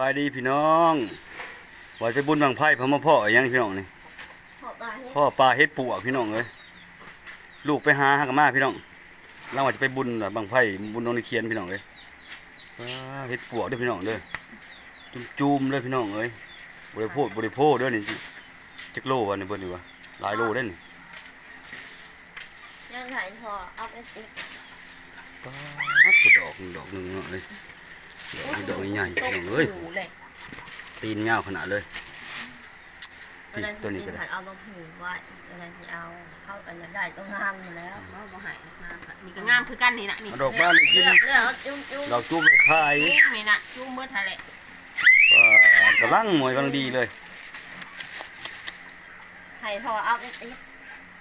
บายดีพี่น้องว่าจะบุญบางไพ่พระมาพ่ออีหยังพี่น้องนี่ขอบาเฮ็ดพ่อปลาเฮ็ดปวกพี่น้องเอ้ยลูกไปหาหากนมาพี่น้องเราว่าจะไปบุญน่ะบางไพ่บุญนองในเคียนพี่น้องเอ้ยว้าเฮ็ดปวกเด้อพี่น้องเด้อจุ่มๆเลยพี่น้องเอ้ยบริโภคบริโภคเด้อนี่จักโลวะนี่เบิ่นนี่วะหลายโลเด้อนี่ยังถ่ายพอเอาไปติดป๊าดกระดอกหนึ่งดอกหนึงเนาะเอ้ย ดอกนี้ดอกใหญ่ๆพี่น้องเอ้ยหูเลยตีนยาวขนาดเลยตอนนั้นตัวนี้ก็กินได้ผัดเอามาผูกไว้ตอนนั้นที่เอาเข้าอันนั้นได้ต้องงามอยู่แล้วเอาบ่ใหายงามค่ะนี่ก็งามคือกันนี่นะนี่เอาดอกบ้านนี่กินเลือกเลือกเอาจุ้มจุ้มดอกจุ่มไปขายจุ้มนี่นะจุ้มเมื่อทะเลว่ากำลังหมวยกำลังดีเลยให้พอเอาไปติด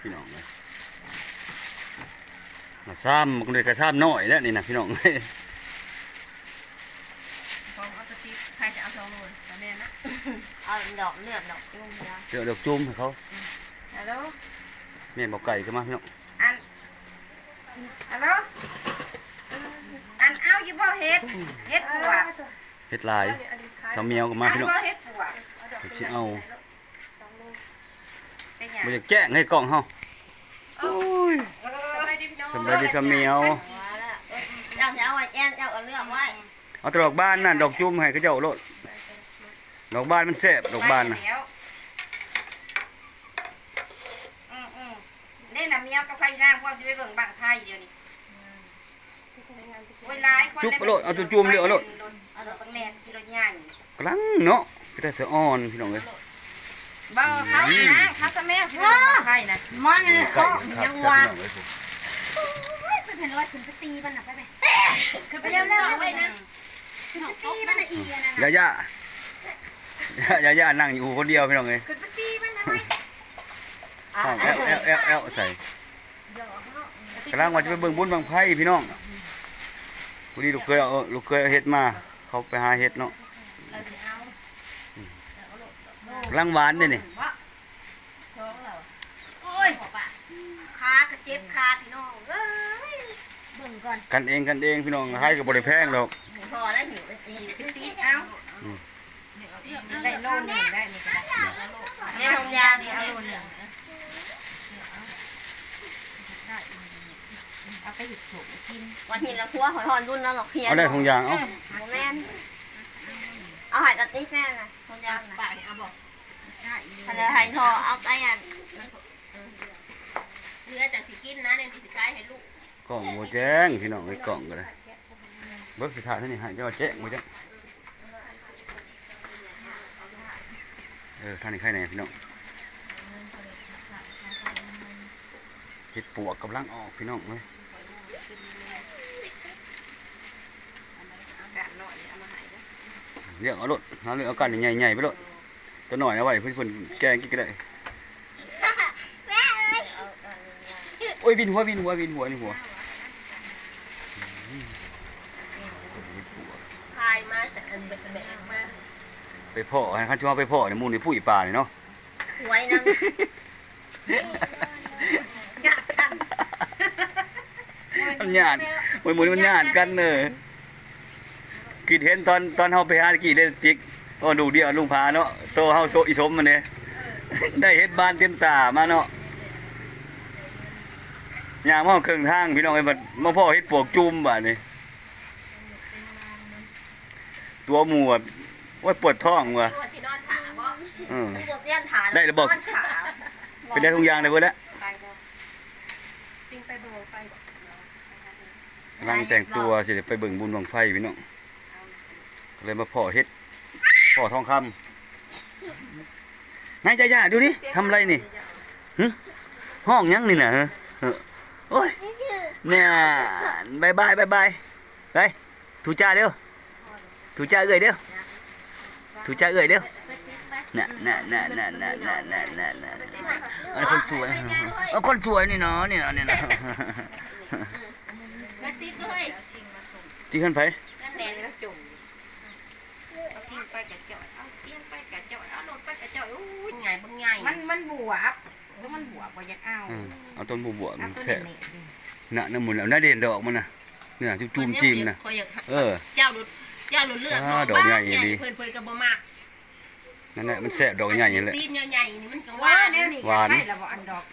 พี่น้องเลยมาซ้ำมันก็เลยกระซ้ำน้อยแล้วนี่นะพี่น้องเอ้ย พร้อมเอาสติ๊ก ใครจะเอาสองโลตอนนี้นะเอาดอกเลือกดอกจุ้มยาเดี๋ยวดอกจุ่มให้เขาฮัลโหลแม่นบอกไก่ก็มาพี่น้องอันฮัลโหลอันเอาอยู่บ่เฮ็ดเฮ็ดปัวเฮ็ดลายสาวเมียวก็มาอันพี่น้องบ่เฮ็ดปัวเดี๋ยวสิเอาเป็นหยังบ่อยากแจ้งให้กล้องเฮาโอ้ยสบายดีพี่น้องสำบายดีสาวเมียวว่าแล้วเจ้าจะเอาไว้แอนเจ้าเอาเลือกไว้ เอาแตดอกบ้านน่ะดอกจุ่มให้เขาเจ้าโลดดอกบ้านมันแซ่บดอกบ้านน่ะไปแล้วอืมอืมเล่นน่ะเมียวกับไฟนางพวกสิไปเบิ่งบังไพ่เดี๋ยวนี้เวลาคนจุ๊บเอาโลดเอาจุ่มๆเดี๋ยวเอาโลดเอาดอกบังแนนสิรถใหญ่กำลังเนาะก็แต่สะอ่อนพี่น้องเอ้ยบ่เขานะเขาจะแม่สิไปเบิ่งบังไพ่น่ะมันไก่ครับแซ่บพี่น้องเอ้ยเป็นเห็นรอยขึ้นไปตีมันน่ะไปไหมคือไปเร็วๆเอาไว้นะขึ้นไป ตีมันน่ะอีอันนั้นน่ะย่าย่าย่าย่านั่งอยู่คนเดียวพี่น้องเอ้ยขึ้นไปตีมันน่ะไปห้องแอลแอลแอลแอลใส่กำลังว่าจะไปเบิ่งบุญบางไพ่พี่น้องพอดีลูกเคยเอาลูกเคยเอาเฮ็ดมา เขาไปหาเฮ็ดเนาะกำลังหวานเด้นี่สองเราโอ้ยบอกป่ะขากระเจ็บขาพี่น้องเอ้ยเบิ่งก่อนกันเองกันเองพี่น้องให้ก็บ่ได้แพงดอก พอได้หิวไปติดขึ้นตีเอาเดี๋ยวเอาเดี๋ยวเอาได้โลหนึ่งได้นี่ก็ได้เนี่ยทงยาเดี๋เนี่ยยวเอาโลหนึ่งเอาไปหยิบถุงกินวันนี้เราคัวหอยหอนรุ่นเราหรอกเฮียเอาได้ทุงยางเอาโมแมนเอาหายกระติกแม่นะทงยางนะป่าเนี่ยเอาบอกได้อีทะเลหายทอเอาไปอันเรือจากสิกินนะเนี่ยสิขายให้ลูกกล่องบ่แจ้งพี่น้องไอ้กล่องก็ได้ เบิกสิถ่ายเท่านี้ให้เจ้าแจ้งบ่แจ้งเออท่านนี่ใครแน่พี่น้องเฮ็ดปวกกำลังออกพี่น้องเว้ยอากาศหน่อยเอามาให้เด้อเรียกเอารถเอาเรื่องเอากันใหญ่ๆไปรถตัวหน่อยเอาไว้เพื่อนเพิ่นแกงกินก็ได้โอ้ยวินหัววินหัววินหัวนี่หัว ขายมาแต่อันเบ็ดแบกมาไปพ่อให้คันชัวไปพ่อเนี่ยหมูนี่ปุ้ยป่านี่เนาะไว้นั่งมันญาติมวยหมูนี่มันญาติกันเนอะคิดเห็นตอนตอนเฮาไปหากี่เล่นติ๊กตอนดูเดียวลุงพาเนาะโตเฮาโซอีสมมันเนี่ยได้เฮ็ดบ้านเต็มตามาเนาะย่างมาเครื่องทางพี่น้องไอ้บัดมาพ่อเฮ็ดปวกจุ่มบาดนี่ ตัวหมูแบบว่าปวดท้องว่ะตัวสินอนขาบ่เออพวกเตี้ยนฐานได้ระบบนขาเป็นได้ทุกอย่างเลยเพิ่นละไปบ่ซิงไปบ่ไปบ่กำลังแต่งตัวสิได้ไปเบิ่งบุญบังไฟพี่น้องก็เลยมาพ่อเฮ็ดพ่อทองคำนายจ้าๆดูดิทำอะไรนี่หึห้องยังนี่น่ะฮะเออโอ้ย เนี่ยบายบายบายบายไปถูจ้าเร็ว ถูจ้าเอ้ยเร็วถูจ้าเอ้ยเร็วน่ะน่ะน่ะน่ะน่ะน่ะน่ะน่ะน่ะอันคนสวยเอาคนสวยนี่เนาะเนี่ยเนี่ยนะแม่ติดเลยที่ขึ้นไปนั่นแหละแล้วจุ่มเอาทิ้งไปกระจอยเอาเตี้ยงไปกระจอยเอารถไปกระจอยอู้ยไงบึงไงมันมันบวบแล้วมันบวบบ่อยากเอาอืมเอาต้นบัวบวเอามันตัวแซ่บนี้ดิน่ะน้ำมันแล้วน่าเด่นดอกมันน่ะเนี่ยจุ่มๆจิ้มน่ะคอยอยากเออเจ้าดูเจ้าหลุดเลือดอ่าดอกใหญ่ดี เพิ่นเพิ่นก็บ่มากนั่นแหละมันแซ่บดอกใหญ่นี่แหละตีนใหญ่ๆนี่มันก็ว่าว่าแนวนี้หวานให้เราบ่อันดอก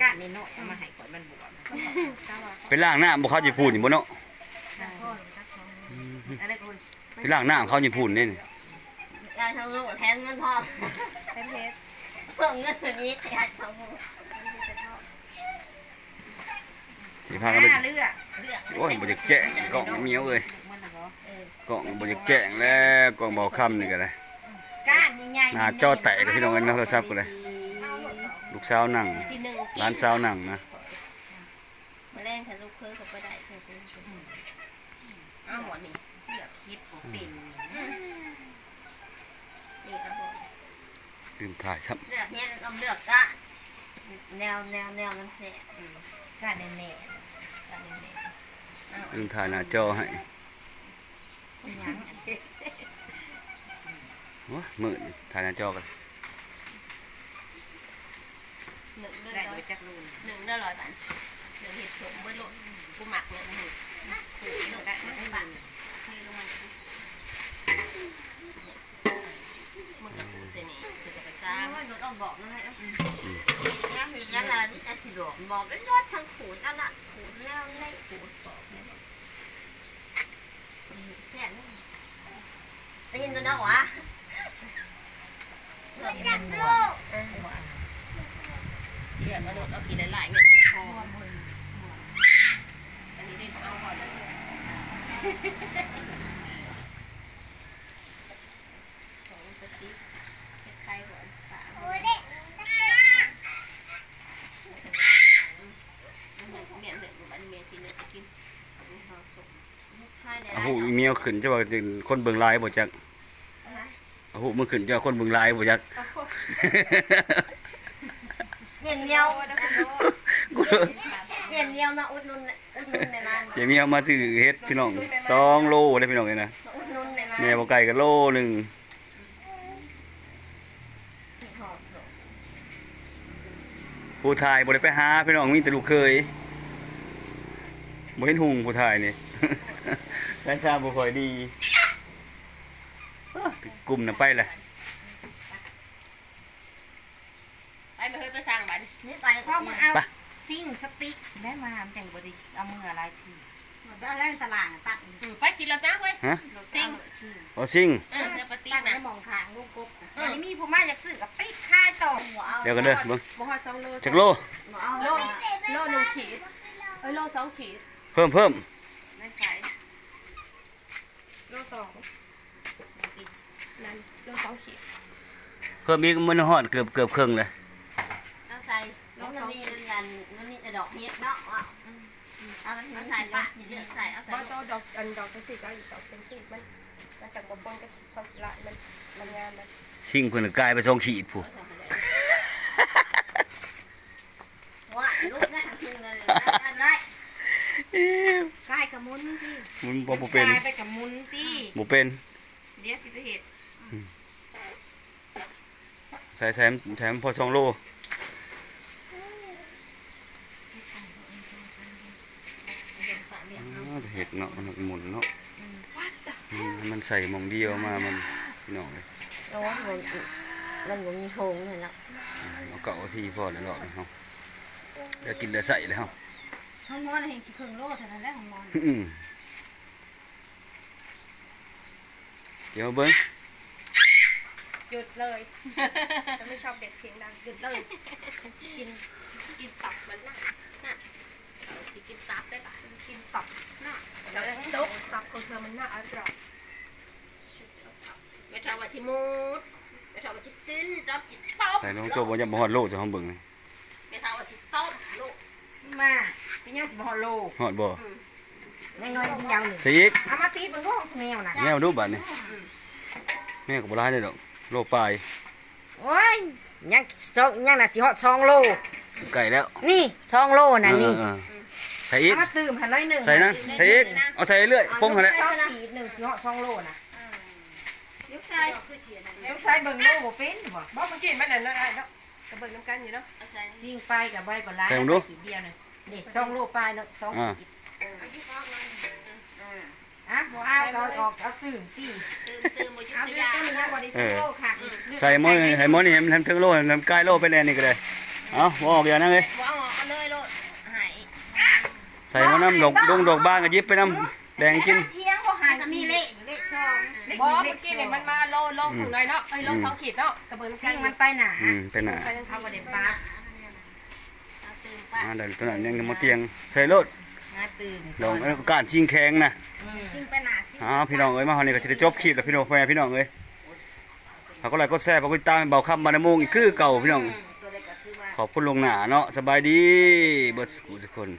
ก้านน้อยๆเอามาให้ก่อนมันบวมไปล้างน้ำบ่เขาญี่ปุ่นนี่บ่เนาะอะไรกูไปล้างน้ำเขาญี่ปุ่นนี่นี่ยายทำลูกแทนมันพอเทมเพสเพิ่มเงินนี้ยายทำลูกสิพากันไปห้าเลือดเลือดโอ้ยบ่อยากแจ้งกล่องเหมียวเอ้ยมันน่ะบ่ กล่องบ่อยากแจ้งแล้วกล่องเบาค่ำนี่ก็ได้ก้านใหญ่ๆหน้าจอแตกกับพี่น้องเอ้ยโทรศัพท์ก็ได้ลูกสาวนั่งที่หนึ่งร้านสาวนั่งนะมาแรงถ้าลูกเคยเขาก็ได้เพิ่นเพิ่นเพิ่นเอาหมดนี่เลือดคิดบ่เป็นนี่ครับผมลืมถ่ายครับเลือกเนี่ยก็เลือกก็แนวแนวแนวมันแสบก้านแน่กันนี่เอาลืมถ่ายหน้าจอให้ๆห ยังโอ้ยมืดถ่ายหน้าจอกันหนึ่งเดือนได้ร้อบ่ยจักรูนหนึ่งเดือนร้อยบาทหนึ่งเห็ดผมเบิ้ลโลดกูหมักเนี่ยมันหนึ่งถูกหนึ่งได้ไม่บาทเทลงมามึงกับกูเสนี่คือจะไปสร้างโอ้ยหนูต้องบอกนะให้งั้นมีงั้นละนี่จะสิบอกบอกได้รถทางขูดอันน่ะขูดแล้วไม่ขูดบอก เนี่ยแค่นี้ได้ยินตัวนะวะจับลูกเดี๋ยวมาโดดเอากี่หลายๆเงินพออันนี้ได้เอาก่อนสองสติ๊กไข่ก่อนสามเมียนเหลืองบันเมียกินเลยกินมีข้าวสุก ใช่ เลยเอาหูอีเมลขึ้นจะว่าจะคนเบิ่งไลน์บ่จักเอาหูมันขึ้นจะว่าคนเบิ่งไลน์บ่จักเย็นเดียวเย็นเดียวนะอุดหนุนอุดหนุนในร้านเจเมียวมาซื้อเฮ็ดพี่น้อง2โลได้พี่น้องเอ้ยนะอุดหนุนในร้านแม่บ่ไก่ก็โลหนึงหอมผู้ทายบ่ได้ไปหาพี่น้องมีแต่ลูกเคยบ่เห็นหุงผู้ทายนี่ สายตาบ่ค่อยดีอ้ากลุ่มน่ะไปแหละไปมาเฮ้ยไปสั่งบันนี่ไปพ่อมึงเอาซิ่งสติ๊กได้มาจังบ่ได้เอามืออะไรทีบ้านแรกตลาดตักไปขี่รถนะเว้ยฮะซิ่งเอาซิงเออเนี่ยปฏิตั้งนะให้มองทางลูกกบอันนี้มีผู้มาอยากซื้อกับติ๊กค่ายต่อหัวเอาเดี๋ยวกันเด้อเบิ่งบ่ฮอด2โลจักโลหัวเอาโลโลนึงขีดเอ้ยโล2ขีดเพิ่มเพิ่มไม่ใส่ โลสองนั่นโล2ขีดเพิ่มอีกมันฮอดเกือบเกือบครึ่งเลยเอาใส่น้องมันมีนั่นกันมันมีแต่ดอกเห็ดเนาะอะเอามันเอามันใส่ใส่ปะปะเลือกใส่เอาใส่ว่าตัวดอกอันดอกเป็นสีก็อีกดอกเป็นสีมันมันจากบนบนก็ความละมันมันงามมันซิงเพิ่นก็กลายไปสองขีดผู้ ว่าลูกนั่นคือเลยกันไร กายกับ มุนที่มันบ่บ่เป็นกายไปกับมุนที่บ่เป็น เดี๋ยวสิไปเฮ็ดใส่แถมแถมพอสองโลอ้าวเห็ดเนาะมันหมุนเนาะอืมมันใส่หมองเดียวมามันพี่น้องเลยโอ้มันมันมันมีโฮงเลยนะเอาเก่าที่พอแล้วเนาะเฮาได้กินแล้วใส่แล้ว ห้องนอนเห็นสิครึ่งโลเท่านั้นแหละห้องนอนอืมเดี๋ยวเบิ้งหยุดเลยฉันไม่ชอบเด็กเสียงดังหยุดเลยกินกินตับมันน่ะน่ะเอาสิกินตับได้ปะกินตับแล้วตกตับของเธอมันน่าอร่อยไม่ชอบว่าสิมูดไม่ชอบว่าสิตื้นชอบสิต้มใส่ลงตัวบ่จะบ่ฮอดโลจะเฮาเบิ่งนี่ไม่ชอบว่าสิต้มลูก มาพี่ยังสิบ่ฮอดโลฮอดบ่น้อยๆเดียวนี่ใส่อีกเอามาตีบนห้องสแมวน่ะแม่มาดูบัดนี่แม่ก็บ่ร้ายเลยดอกโลปลายโอ้ยยังสองยังน่ะสิฮอดสองโลไก่แล้วนี่สองโลน่ะนี่เออๆใส่อีกเอามาตื่มให้น้อยหนึงใส่นะใส่อีกเอาใส่เรื่อยๆปงหั่นแหละสองขีดหนึ่งสิฮอดสองโลน่ะยุคใส่ต้องใช้เบิ่งโลบ่เป็นบ่บอกเมื่อกี้มันนั่นนั่น เนาะกระเบิดน้ำกันอยู่เนาะเอาใส่ซิ่งไปกับใบบ่หลายขีดเดียวนึงนี่สองโลปลายเนาะสองขีดอะบ่เอาเราออกเอาตื่นสิตื่นตื่นบ่ยุเอาติเรื่ยาองนี้นะบ่ได้โตค่ะใส่หม้อใส่หม้อนี่ให้มันทำถึงโลทำใกล้โลไปแลนี่ก็ได้เอ้าบ่ออกอย่างนั้นเลยบ่เอาออกเอาเลยโลดหายใส่หม้อน้ำดอกดงดอกบ้านก็หยิบไปน้ำแดงกินเที่ องบ่เมื่อกี้เนี่ยมันมาโลโลถึงเลยเนาะเอ้ยโลสองขีดเนาะกระเบื้องสิ่กังนมันไปหนาอืมเป็นหนาไปทางเอาเขาบ่บ่ได้ได้ปาปาดเอาตื่นป้าอ่าเดี๋ยวตัวนั้นยังมาเตียงใส่รถงาตื่นดองแล้วก็การชิงแข็งนะชิงไปหนาสิอ๋อพี่น้องเอ้ยมาฮอนนี่ก็จะได้จบคลิปแล้วพี่น้องแฟนพี่น้องเอ้ยฝากกดไลค์กดแชร์ฝากกดติดตามให้เบาคำบานามงอีกคือเก่าพี่น้องตัวเล็กก็คือว่าขอบคุณลวงหน้าเนาะสบายดีเบิดสุขทุกคน